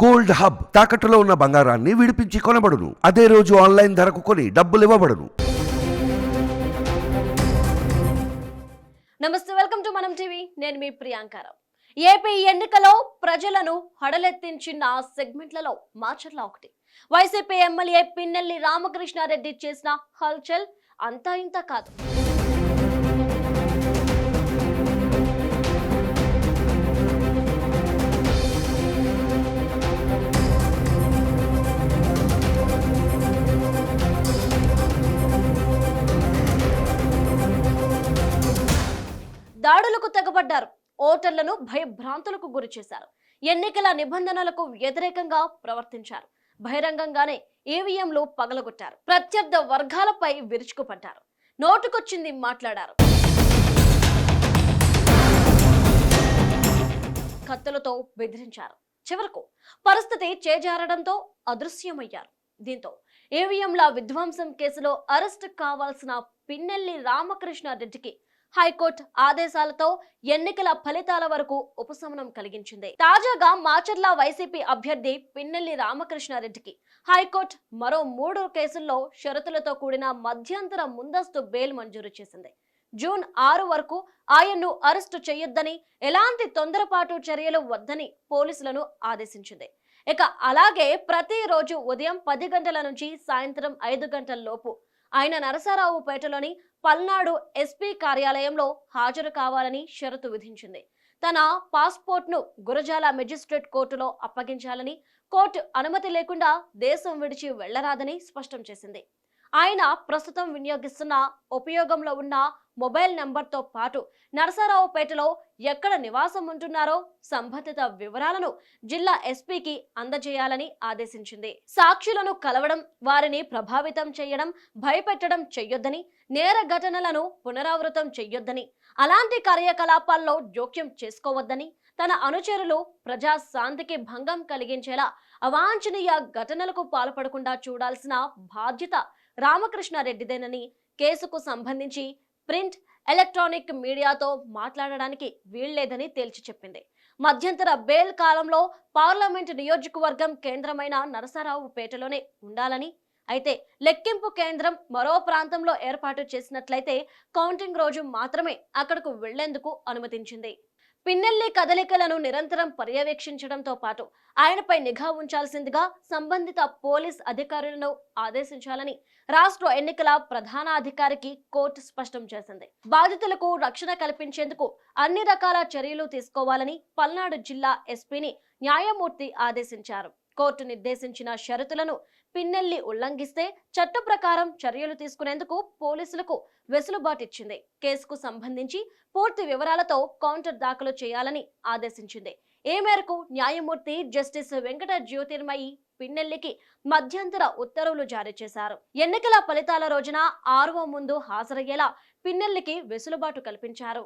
Gold hub తాకట్టులో ఉన్న బంగారాన్ని విడిపించి కొనబడును. అదే రోజు ఆన్లైన్ ధరకు కొని డబ్బులు ఇవ్వబడును. నమస్తే వెల్కమ్ టు మనం టీవీ. నేను మీ ప్రియాంకారావు ఏపీ ఎన్నికలో ప్రజలను హడలెత్తించిన సెగ్మెంట్లలో మార్చర్ల ఒకటి. వైసీపీ ఎమ్మెల్యే పిన్నెల్లి రామకృష్ణారెడ్డి చేసిన హల్చల్ అంతా ఇంత కాదు. దాడులకు తెగబడ్డారు. ఓటర్లను భయభ్రాంతులకు గురి చేశారు ఎన్నికల నిబంధనలకు వ్యతిరేకంగా ప్రవర్తించారు. బహిరంగంగానే ఈవీఎంలు పగలగొట్టారు. ప్రత్యర్థ వర్గాలపై విరుచుకుపడ్డారు. నోటుకొచ్చింది మాట్లాడారు. కత్తులతో బెదిరించారు. చివరకు పరిస్థితి చేజారడంతో అదృశ్యమయ్యారు. దీంతో ఈవీఎంల విధ్వంసం కేసులో అరెస్ట్ కావాల్సిన పిన్నెల్లి రామకృష్ణారెడ్డికి హైకోర్టు ఆదేశాలతో ఎన్నికల ఫలితాల వరకు ఉపశమనం కలిగించింది. తాజాగా మాచర్ల వైసీపీ అభ్యర్థి పిన్నెల్లి రామకృష్ణారెడ్డికి హైకోర్టు మరో మూడు కేసుల్లో షరతులతో కూడిన మధ్యంతర ముందస్తు బెయిల్ మంజూరు చేసింది. జూన్ ఆరు వరకు ఆయన్ను అరెస్టు చేయొద్దని ఎలాంటి తొందరపాటు చర్యలు వద్దని పోలీసులను ఆదేశించింది. ఇక అలాగే ప్రతిరోజు ఉదయం పది గంటల నుంచి సాయంత్రం ఐదు గంటల లోపు ఆయన నరసరావుపేటలోని పల్నాడు ఎస్పీ కార్యాలయంలో హాజరు కావాలని షరతు విధించింది. తన పాస్పోర్ట్ను గురజాల మెజిస్ట్రేట్ కోర్టులో అప్పగించాలని కోర్టు అనుమతి లేకుండా దేశం విడిచి వెళ్ళరాదని స్పష్టం చేసింది. ఆయన ప్రస్తుతం వినియోగిస్తున్న ఉపయోగంలో ఉన్న మొబైల్ నెంబర్తో పాటు నరసరావుపేటలో ఎక్కడ నివాసం ఉంటున్నారో సంబంధిత వివరాలను జిల్లా ఎస్పీకి అందజేయాలని ఆదేశించింది. సాక్షులను కలవడం వారిని ప్రభావితం చేయడం భయపెట్టడం చెయ్యొద్దని నేర ఘటనలను పునరావృతం చెయ్యొద్దని అలాంటి కార్యకలాపాల్లో జోక్యం చేసుకోవద్దని తన అనుచరులు ప్రజాశాంతికి భంగం కలిగించేలా అవాంఛనీయ ఘటనలకు పాల్పడకుండా చూడాల్సిన బాధ్యత రామకృష్ణారెడ్డిదేనని కేసుకు సంబంధించి ప్రింట్ ఎలక్ట్రానిక్ మీడియాతో మాట్లాడడానికి వీల్లేదని తేల్చి చెప్పింది. మధ్యంతర బెయిల్ కాలంలో పార్లమెంట్ నియోజకవర్గం కేంద్రమైన నరసరావుపేటలోనే ఉండాలని అయితే లెక్కింపు కేంద్రం మరో ప్రాంతంలో ఏర్పాటు చేసినట్లయితే కౌంటింగ్ రోజు మాత్రమే అక్కడకు వెళ్ళేందుకు అనుమతించింది. పిన్నెల్లి కదలికలను నిరంతరం పర్యవేక్షించడంతో పాటు ఆయనపై నిఘా ఉంచాల్సిందిగా సంబంధిత పోలీస్ అధికారులను ఆదేశించాలని రాష్ట్ర ఎన్నికల ప్రధాన అధికారికి కోర్టు స్పష్టం చేసింది. బాధితులకు రక్షణ కల్పించేందుకు అన్ని రకాల చర్యలు తీసుకోవాలని పల్నాడు జిల్లా ఎస్పీని న్యాయమూర్తి ఆదేశించారు. కోర్టు నిర్దేశించిన షరతులను పిన్నెల్లి ఉల్లంఘిస్తే చట్ట ప్రకారం చర్యలు తీసుకునేందుకు పోలీసులకు వెసులుబాటు ఇచ్చింది కేసుకు సంబంధించి పూర్తి వివరాలతో కౌంటర్ దాఖలు చేయాలని ఆదేశించింది. ఈ మేరకు న్యాయమూర్తి జస్టిస్ వెంకట జ్యోతిర్మయి పిన్నెల్లికి మధ్యంతర ఉత్తర్వులు జారీ చేశారు. ఎన్నికల ఫలితాల రోజున ఆర్ఓ ముందు హాజరయ్యేలా పిన్నెల్లికి వెసులుబాటు కల్పించారు.